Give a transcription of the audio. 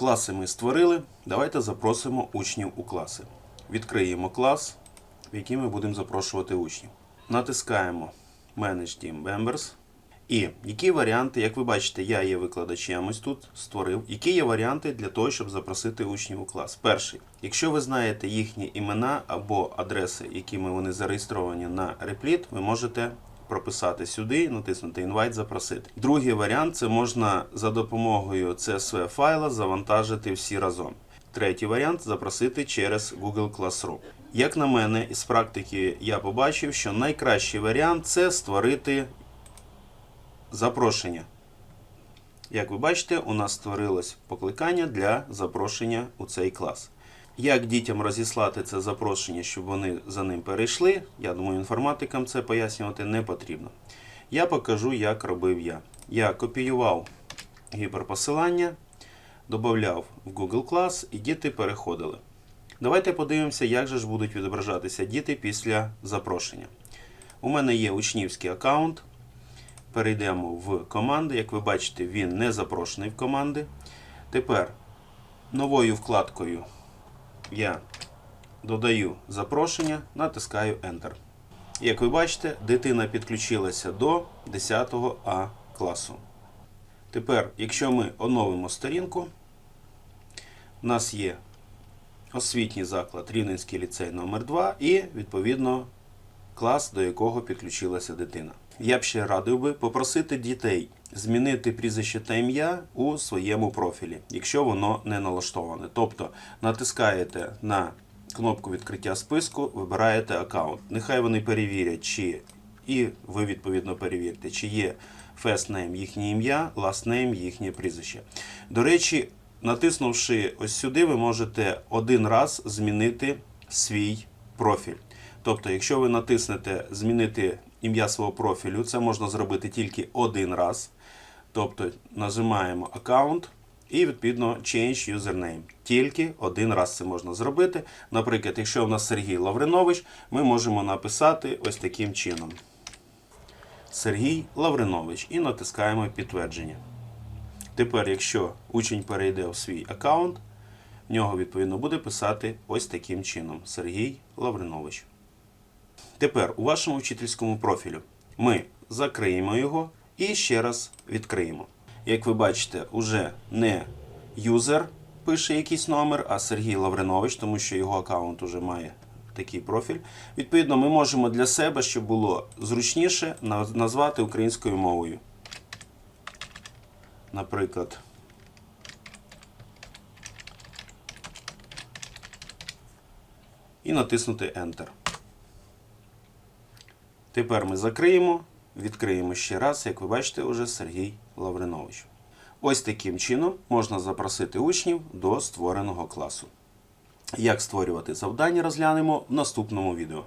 Класи ми створили. Давайте запросимо учнів у класи. Відкриємо клас, в який ми будемо запрошувати учнів. Натискаємо Manage Team Members. І які варіанти, як ви бачите, я є викладачем ось тут створив. Які є варіанти для того, щоб запросити учнів у клас? Перший, якщо ви знаєте їхні імена або адреси, якими вони зареєстровані на репліт, ви можете прописати сюди, натиснути Invite, запросити. Другий варіант це можна за допомогою CSV файла завантажити всі разом. Третій варіант запросити через Google Classroom. Як на мене, із практики я побачив, що найкращий варіант це створити запрошення. Як ви бачите, у нас створилось покликання для запрошення у цей клас. Як дітям розіслати це запрошення, щоб вони за ним перейшли, я думаю, інформатикам це пояснювати не потрібно. Я покажу, як робив я. Я копіював гіперпосилання, додавав в Google Class і діти переходили. Давайте подивимося, як же ж будуть відображатися діти після запрошення. У мене є учнівський аккаунт. Перейдемо в команди. Як ви бачите, він не запрошений в команди. Тепер новою вкладкою я додаю запрошення, натискаю Enter. Як ви бачите, дитина підключилася до 10 А класу. Тепер, якщо ми оновимо сторінку, у нас є освітній заклад Рівненський ліцей номер 2 і, відповідно, клас, до якого підключилася дитина. Я б ще радив би попросити дітей змінити прізвище та ім'я у своєму профілі, якщо воно не налаштоване. Тобто натискаєте на кнопку відкриття списку, вибираєте аккаунт. Нехай вони перевірять, чи і ви відповідно перевірте, чи є first name їхнє ім'я, last name їхнє прізвище. До речі, натиснувши ось сюди, ви можете один раз змінити свій профіль. Тобто, якщо ви натиснете змінити ім'я свого профілю, це можна зробити тільки один раз. Тобто нажимаємо аккаунт і відповідно Change Username. Тільки один раз це можна зробити. Наприклад, якщо у нас Сергій Лавринович, ми можемо написати ось таким чином. Сергій Лавринович і натискаємо підтвердження. Тепер, якщо учень перейде в свій аккаунт, в нього відповідно буде писати ось таким чином: Сергій Лавринович. Тепер у вашому вчительському профілю ми закриємо його і ще раз відкриємо. Як ви бачите, уже не юзер пише якийсь номер, а Сергій Лавринович, тому що його аккаунт уже має такий профіль. Відповідно, ми можемо для себе, щоб було зручніше, назвати українською мовою. Наприклад. І натиснути Enter. Тепер ми закриємо, відкриємо ще раз, як ви бачите, уже Сергій Лавринович. Ось таким чином можна запросити учнів до створеного класу. Як створювати завдання, розглянемо в наступному відео.